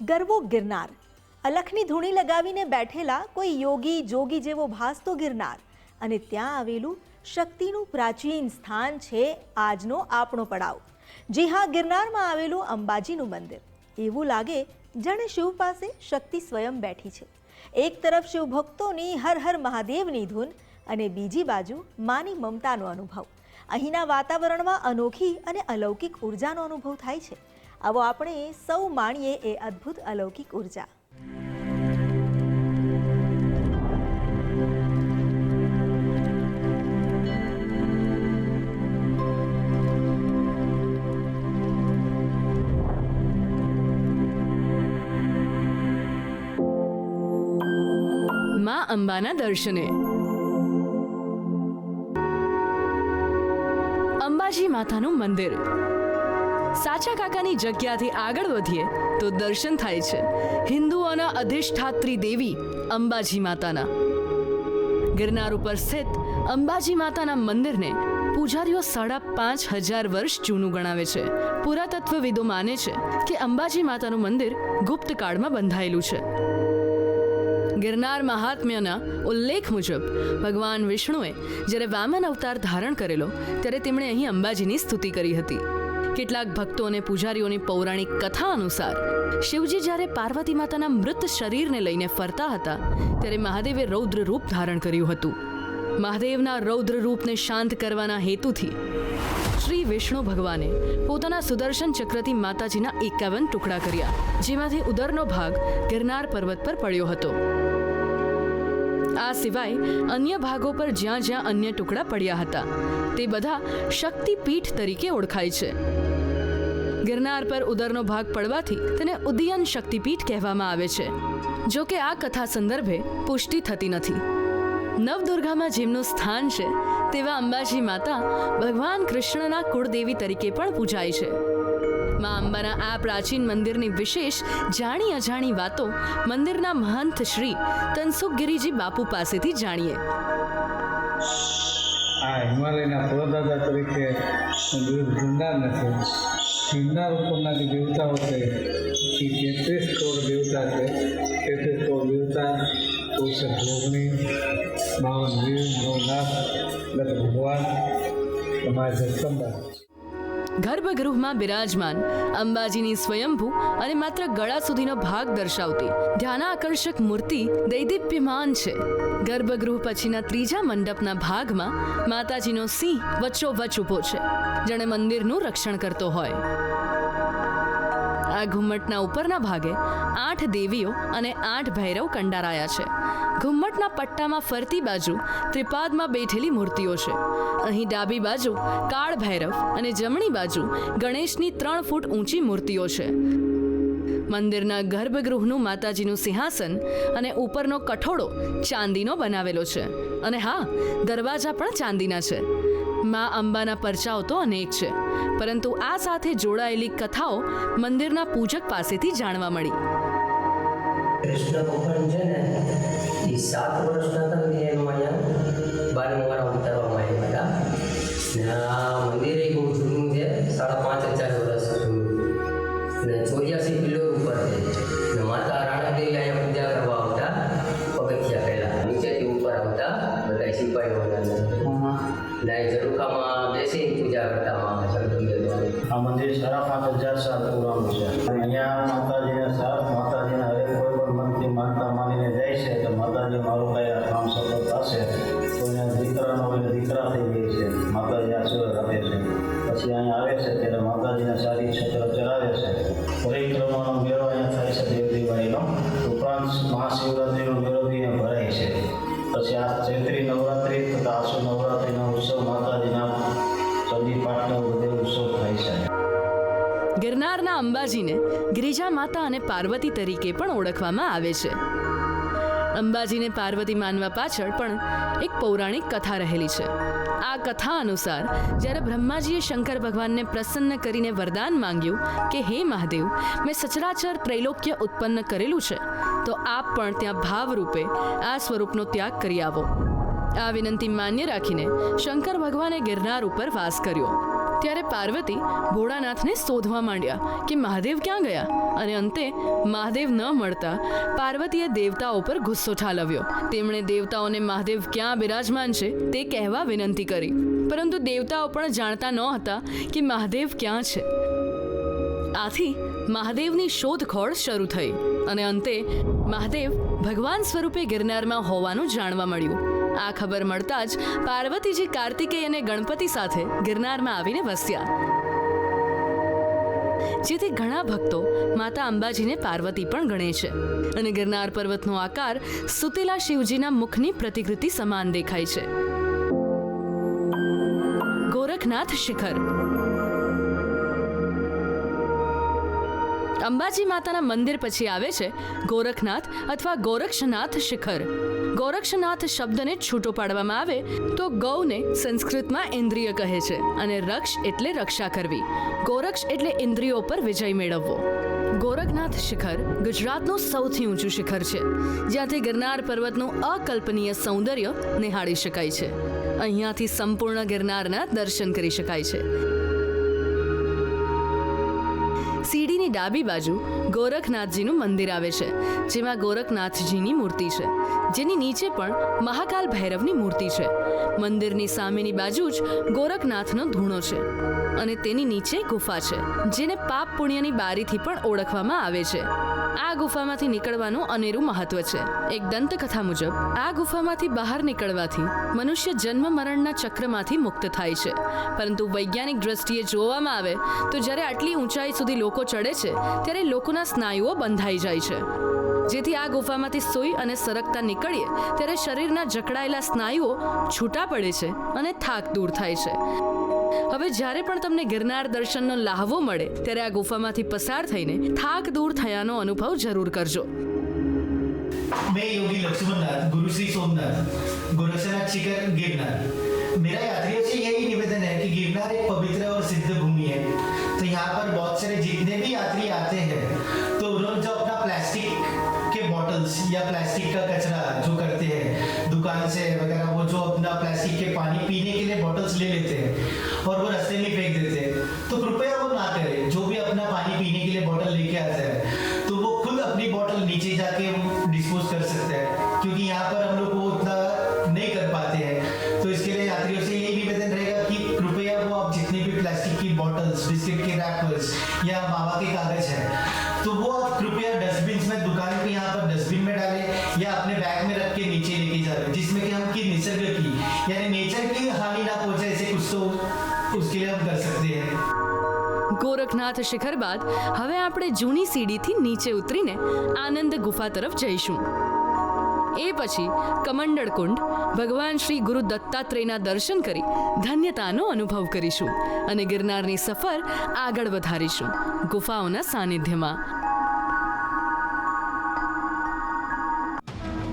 ગરવો ગિરનાર. અલખની ધૂણી લગાવીને બેઠેલા કોઈ યોગી, જોગી જેવો ભાસતો ગિરનાર. અને ત્યાં આવેલું શક્તિનું પ્રાચીન સ્થાન છે આજનો આપણો પડાવ. જી હા, ગિરનારમાં આવેલું અંબાજીનું મંદિર. એવું લાગે જાણે શિવ પાસે શક્તિ સ્વયં બેઠી છે. એક તરફ શિવ ભક્તોની હર હર મહાદેવની ધૂન અને બીજી બાજુ માની મમતાનો અનુભવ. અહીંના વાતાવરણમાં અનોખી અને અલૌકિક ઉર્જાનો અનુભવ થાય છે. આવો આપણે સૌ માણીએ એ અદ્ભુત અલૌકિક ઊર્જા. માં અંબાના દર્શને. અંબાજી માતાનું મંદિર. સાચા કાકાની જગ્યાથી આગળ વધીએ તો દર્શન થાય છે. હિન્દુઓના અધિષ્ઠાત્રી દેવી અંબાજી માતાના. ગિરનાર ઉપર સ્થિત અંબાજી માતાના મંદિરને પૂજારીઓ સાડા પાંચ હજાર વર્ષ જૂનું ગણાવે છે. પુરાતત્વવિદો માને છે કે અંબાજી માતાનું મંદિર ગુપ્ત કાળમાં બંધાયેલું છે. ગિરનાર મહાત્મ્યના ઉલ્લેખ મુજબ ભગવાન વિષ્ણુએ જ્યારે વામન અવતાર ધારણ કરેલો, ત્યારે તેમણે અહીં અંબાજીની સ્તુતિ કરી હતી. કેટલાક ભક્તો અને પૂજારીઓની પૌરાણિક કથા અનુસાર, શિવજી જ્યારે પાર્વતી માતાના મૃત શરીરને લઈને ફરતા હતા, ત્યારે મહાદેવે રૌદ્ર રૂપ ધારણ કર્યું હતું. મહાદેવના રૌદ્ર રૂપને શાંત કરવાના હેતુથી શ્રી વિષ્ણુ ભગવાને પોતાના સુદર્શન ચક્રથી માતાજીના એકાવન ટુકડા કર્યા, જેમાંથી ઉદરનો ભાગ ગિરનાર પર્વત પર પડ્યો હતો. આ સિવાય અન્ય ભાગો પર જ્યાં જ્યાં અન્ય ટુકડા પડ્યા હતા, તે બધા શક્તિપીઠ તરીકે ઓળખાય છે. ગિરનાર પર ઉદરનો ભાગ પડવાથી તેને ઉદયન શક્તિપીઠ કહેવામાં આવે છે. જો કે આ કથા સંદર્ભે પુષ્ટિ થતી નથી. નવદુર્ગામાં જેમનું સ્થાન છે, તેવા અંબાજી માતા ભગવાન કૃષ્ણના કુળદેવી તરીકે પણ પૂજાય છે. મા અંબાના આ પ્રાચીન મંદિરની વિશેષ જાણી અજાણી વાતો મંદિરના મહંત શ્રી તનસુખગીરીજી બાપુ પાસેથી જાણીએ. આ હિમાલયના પ્રદાદા તરીકે ગિરનાર નથી ગિરનાર ઉપરના જે દેવતાઓ છે, એ તેત્રીસ કરોડ દેવતા છે. તેત્રીસ કરોડ દેવતા ચોસઠ ભોગની, બાવન વીર નવનાથ ભગવાન, તમારા જગદંબા ગર્ભગૃહમાં બિરાજમાન, અંબાજીની સ્વયંભૂ અને માત્ર ગળા સુધીનો ભાગ દર્શાવતી, ધ્યાનાકર્ષક મૂર્તિ દૈદીપ્યમાન છે. ગર્ભગૃહ પછીના ત્રીજા મંડપના ભાગમાં માતાજીનો સિંહ વચ્ચોવચ ઊભો છે, જેણે મંદિરનું રક્ષણ કરતો હોય. આ ઘુમ્મટના ઉપરના ભાગે આઠ દેવીઓ અને આઠ ભૈરવ કંડારાયા છે. ઘુમ્મટના પટ્ટામાં ફરતી બાજુ ત્રિપાદમાં બેઠેલી મૂર્તિઓ છે. અહીં ડાબી બાજુ કાળ ભૈરવ અને જમણી બાજુ ગણેશની ત્રણ ફૂટ ઊંચી મૂર્તિઓ છે. મંદિરના ગર્ભગૃહનું માતાજીનું સિંહાસન અને ઉપરનો કઠોળો ચાંદીનો બનાવેલો છે. અને હા, દરવાજા પણ ચાંદીના છે. મા અંબાના પરચાઓ તો અનેક છે. પરંતુ આ સાથે જોડાયેલી કથાઓ મંદિરના પૂજક પાસેથી જાણવા મળી. કૃષ્ણ ભગવાન છે ને એ સાત વર્ષના હતા એનું અહીંયા બારમું વાળા ઉતારવામાં આવ્યા હતા. ઝરૂખામાં બેસી પૂજા કરતા માં જગદંબે આ મંદિર સાડા પાંચ હજાર સાલ પુરાણું છે. અહીંયા માતાજીને સાથ માતાજીના હરેક કોઈ પણ મનથી માનતા માનીને જાય છે, તો માતાજી મારું કાંઈ આ કામ સફળ થશે? કોઈને દીકરાનો હોય દીકરા થઈ ગઈ છે. માતાજી આશીર્વાદ આપે છે. પછી અહીંયા આવે છે, ત્યારે માતાજીને સારી છત્ર ચડાવે છે. પરિક્રમાનો મેળો અહીંયા થાય છે, દેવ દિવાળીનો. ઉપરાંત મહાશિવરાત્રિનો મેળો બી અહીંયા ભરાય છે. પછી આ ચૈત્રી નવરાત્રિ ગિરનારના અંબાજીને ગિરિજા માતા અને પાર્વતી તરીકે પણ ઓળખવામાં આવે છે. અંબાજીને પાર્વતી માનવા પાછળ પણ એક પૌરાણિક કથા રહેલી છે. આ કથા અનુસાર જ્યારે બ્રહ્માજીએ શંકર ભગવાનને પ્રસન્ન કરીને વરદાન માંગ્યું કે, હે મહાદેવ, મેં સચરાચર ત્રૈલોક્ય ઉત્પન્ન કરેલું છે, તો આપ પણ ત્યાં ભાવરૂપે આ સ્વરૂપનો ત્યાગ કરી આવો. આ વિનંતી માન્ય રાખીને શંકર ભગવાને ગિરનાર ઉપર વાસ કર્યો. ત્યારે પાર્વતી ભોળાનાથને શોધવા માંડ્યા કે મહાદેવ ક્યાં ગયા અને અંતે મહાદેવ ન મળતા પાર્વતીએ દેવતાઓ પર ગુસ્સો ઠાલવ્યો. તેમણે દેવતાઓને મહાદેવ ક્યાં બિરાજમાન છે તે કહેવા વિનંતી કરી. પરંતુ દેવતાઓ પણ જાણતા ન હતા કે મહાદેવ ક્યાં છે. આથી મહાદેવની શોધખોળ શરૂ થઈ અને અંતે મહાદેવ ભગવાન સ્વરૂપે ગિરનારમાં હોવાનું જાણવા મળ્યું. આ ખબર મળતા જ પાર્વતીજી કાર્તિકેય અને ગણપતિ સાથે ગિરનારમાં આવીને વસ્યા. જેથી ઘણા ભક્તો માતા અંબાજીને પાર્વતી પણ ગણે છે અને ગિરનાર પર્વતનો આકાર સુતેલા શિવજીના મુખની પ્રતિકૃતિ સમાન દેખાય છે. ગોરખનાથ શિખર. અંબાજી માતાના મંદિર પછી આવે છે ગોરખનાથ અથવા ગોરક્ષનાથ શિખર. ગોરક્ષનાથ શબ્દને છૂટો પાડવામાં આવે તો ગૌને સંસ્કૃતમાં ઇન્દ્રિય કહે છે અને રક્ષ એટલે રક્ષા કરવી. ગોરક્ષ એટલે ઇન્દ્રિયો પર વિજય મેળવવો. ગોરખનાથ શિખર ગુજરાતનું સૌથી ઊંચું શિખર છે, જ્યાંથી ગિરનાર પર્વતનું અકલ્પનીય સૌંદર્ય નિહાળી શકાય છે. અહીંયાથી સંપૂર્ણ ગિરનારના દર્શન કરી શકાય છે. ડાબી બાજુ ગોરખનાથજીનું મંદિર આવે છે, જેમાં ગોરખનાથજીની મૂર્તિ છે. જેની નીચે પણ મહાકાલ ભૈરવની મૂર્તિ છે. મંદિરની સામેની બાજુ જ ગોરખનાથનો ધૂણો છે અને તેની નીચે ગુફા છે, જેને પાપ પુણ્યની બારીથી પણ ઓળખવામાં આવે છે. આ ગુફામાંથી નીકળવાનું અનેરું મહત્વ છે. એક દંતકથા મુજબ, આ ગુફામાંથી બહાર નીકળવાથી મનુષ્ય જન્મ મરણના ચક્રમાંથી મુક્ત થાય છે. પરંતુ વૈજ્ઞાનિક દ્રષ્ટિએ જોવામાં આવે, તો જ્યારે આટલી ઊંચાઈ સુધી લોકો ચડે છે ત્યારે લોકોના સ્નાયુઓ બંધાઈ જાય છે જેથી આ ગુફામાંથી સૂઈ અને સરકતા નીકળીએ ત્યારે શરીરના જકડાયેલા સ્નાયુઓ છૂટા પડે છે અને થાક દૂર થાય છે હવે જ્યારે પણ તમને ગિરનાર દર્શનનો લાહવો મળે ત્યારે આ ગુફામાંથી પસાર થઈને થાક દૂર થયાનો અનુભવ જરૂર કરજો मैं योगी लक्ष्मण नाथ गुरु श्री सोमनाथ गोरक्षनाथ शिखर गिरनार मेरा यात्रियों से यही निवेदन है कि गिरनार एक पवित्र और सिद्ध भूमि है तो यहाँ पर बहुत सारे जितने भी यात्री आते हैं तो उन्होंने जो अपना प्लास्टिक के बॉटल्स या प्लास्टिक का कचरा जो करते हैं, दुकान से वगैरह, वो जो अपना प्लास्टिक के पानी पीने के लिए बॉटल्स ले लेते हैं और वो रास्ते में फेंक देते हैं। तो कृपया वो ना करें, जो भी अपना पानी पीने के लिए बॉटल लेके आता है तो वो खुद अपनी बॉटल नीचे जाके डिस्पोज कर सकते हैं। क्योंकि यहाँ पर हम लोग वो उतना या अपने बैग में रख के नीचे लेके जाए जिसमें कि हम की निसर्ग की यानी नेचर की हानि ना पहुंचे ऐसे कुछ तो उसके लिए हम कर सकते हैं ગોરખનાથ શિખર બાદ હવે આપણે જૂની સીડીથી નીચે ઉતરીને આનંદ ગુફા તરફ જઈશું એ પછી કમંડળ કુંડ ભગવાન શ્રી ગુરુ દત્તાત્રેયના દર્શન કરી ધન્યતાનો અનુભવ કરીશું અને ગિરનારની સફર આગળ વધારીશું ગુફાઓના સાનિધ્યમાં